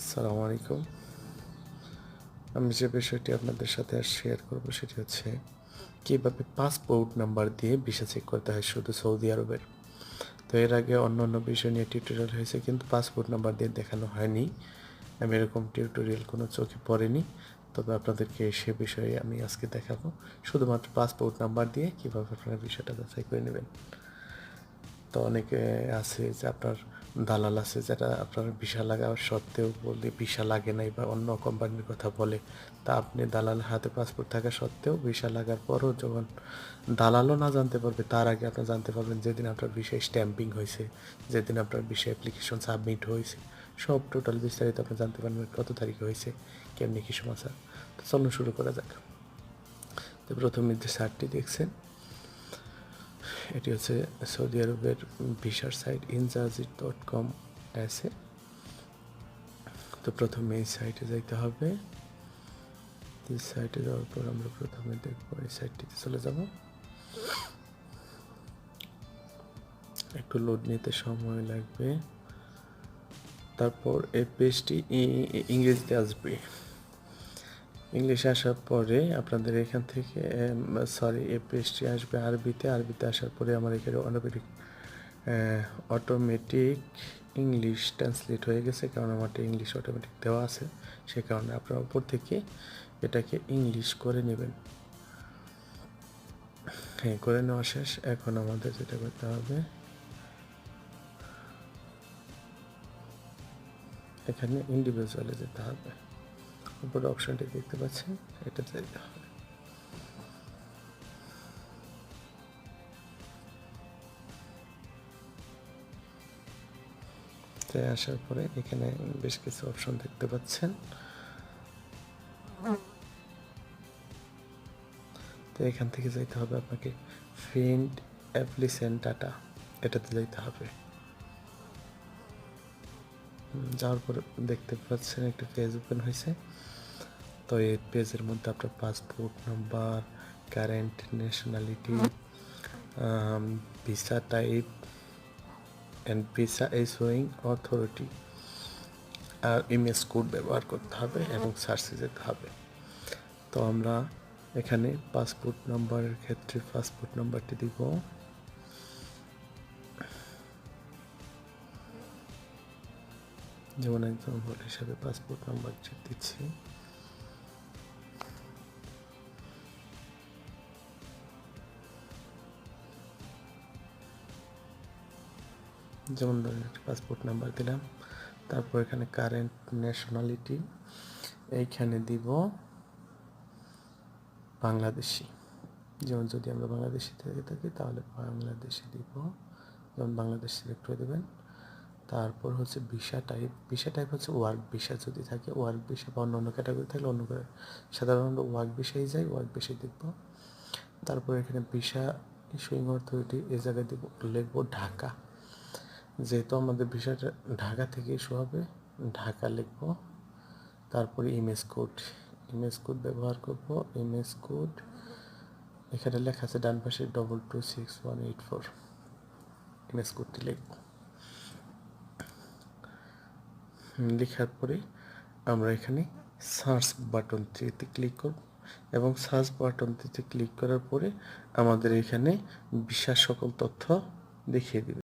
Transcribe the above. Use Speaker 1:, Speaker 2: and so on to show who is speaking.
Speaker 1: আসসালামু আলাইকুম। আমি যে বিষয়টি আপনাদের সাথে আর শেয়ার করব সেটি হচ্ছে, কীভাবে পাসপোর্ট নাম্বার দিয়ে ভিসা চেক করতে হয় শুধু সৌদি আরবের? তো এর আগে অন্য অন্য বিষয় নিয়ে টিউটোরিয়াল হয়েছে, কিন্তু পাসপোর্ট নাম্বার দিয়ে দেখানো হয়নি। আমি এরকম টিউটোরিয়াল কোনো চোখে পড়েনি, তবে আপনাদেরকে সে বিষয়ে আমি আজকে দেখাবো। শুধুমাত্র পাসপোর্ট নাম্বার দিয়ে কীভাবে আপনারা বিষয়টা যাচাই করে নেবেন। তো অনেকে আছে যে আপনার দালাল আছে যেটা আপনার ভিসা লাগার সত্ত্বেও বলে ভিসা লাগে নাই বা অন্য কোম্পানির কথা বলে, তা আপনি দালাল হাতে পাসপোর্ট থাকা সত্ত্বেও ভিসা লাগার পরও যখন দালালও না জানতে পারবে, তার আগে আপনি জানতে পারবেন যেদিন আপনার বিষয় স্ট্যাম্পিং হয়েছে, যেদিন আপনার বিষয় অ্যাপ্লিকেশন সাবমিট হয়েছে, সব টোটাল বিস্তারিত আপনি জানতে পারবেন কত তারিখে হয়েছে, কেমনি কি সমাচার তো চলুন শুরু করা যাক। তো প্রথমে যে সারটি দেখছেন এটি হচ্ছে সৌদি আরবের ভিসার সাইট ইনজাজিট ডট কম আছে। তো প্রথমে এই সাইটে যাইতে হবে। এই সাইটে যাওয়ার পর আমরা প্রথমে দেখব এই সাইটটিতে চলে যাব। একটু লোড নিতে সময় লাগবে। তারপর এই পেজটি ইংরেজিতে আসবে। ইংলিশে আসার পরে আপনাদের এখান থেকে সরি এই পেজটি আসবে আরবিতে। আরবিতে আসার পরে আমার এখানে অটোমেটিক অটোমেটিক ইংলিশ ট্রান্সলেট হয়ে গেছে, কারণ আমারটা ইংলিশ অটোমেটিক দেওয়া আছে। সে কারণে আপনার উপর থেকে এটাকে ইংলিশ করে নেবেন। হ্যাঁ করে নেওয়া শেষ। এখন আমাদের যেটা করতে হবে, এখানে ইন্ডিভিজুয়ালে যেতে হবে। উপরে অপশনটি দেখতে পাচ্ছেন এটা চাইতে হবে আসার পরে এখানে বেশ কিছু অপশন দেখতে পাচ্ছেন। তো এখান থেকে যাইতে হবে আপনাকে ফিন্ড অ্যাপ্লিসেন্ট ডাটা এটাতে যাইতে হবে। যাওয়ার পরে দেখতে পাচ্ছেন একটা পেজ ওপেন হয়েছে। তো এই পেজের মধ্যে আপনার passport number current nationality visa type and visa issuing authority R image code ব্যবহার করতে হবে এবং সার্চে যেতে হবে। তো আমরা এখানে পাসপোর্ট নাম্বারের ক্ষেত্রে পাসপোর্ট নাম্বারটি দিব। যেমন একজন এক্সাম্পল হিসাবে পাসপোর্ট নাম্বার চেক দিচ্ছি। যেমন ধরেন একটা পাসপোর্ট নাম্বার দিলাম, তারপর এখানে কারেন্ট ন্যাশনালিটি এইখানে দিব বাংলাদেশি। যেমন যদি আমরা বাংলাদেশি থেকে থাকি তাহলে বাংলাদেশি দিব। যেমন বাংলাদেশ সিলেক্ট করে দেবেন। তারপর হচ্ছে ভিসা টাইপ ভিসা টাইপ হচ্ছে ওয়ার্ক ভিসা যদি থাকে ওয়ার্ক ভিসা বা অন্য অন্য ক্যাটাগরি থাকলে অন্য সাধারণত ওয়ার্ক ভিসাই যায় ওয়ার্ক ভিসাই দেখব। তারপর এখানে ভিসা ইস্যুইং অথরিটি এই জায়গায় দিব লিখব ঢাকা। যেহেতু আমাদের ভিসাটা ঢাকা থেকে ইস্যু হবে, ঢাকা লিখব। তারপরে ইমেজ কোড ইমেজ কোড ব্যবহার করব ইমেজ কোড এখানে লেখা আছে ডান পাশে double two six one eight four image কোডটি লিখব। লেখার পরে আমরা এখানে সার্চ বাটনটিতে ক্লিক করব এবং সার্চ বাটনটিতে ক্লিক করার পরে আমাদের এখানে বিশাল সকল তথ্য দেখিয়ে দিবে।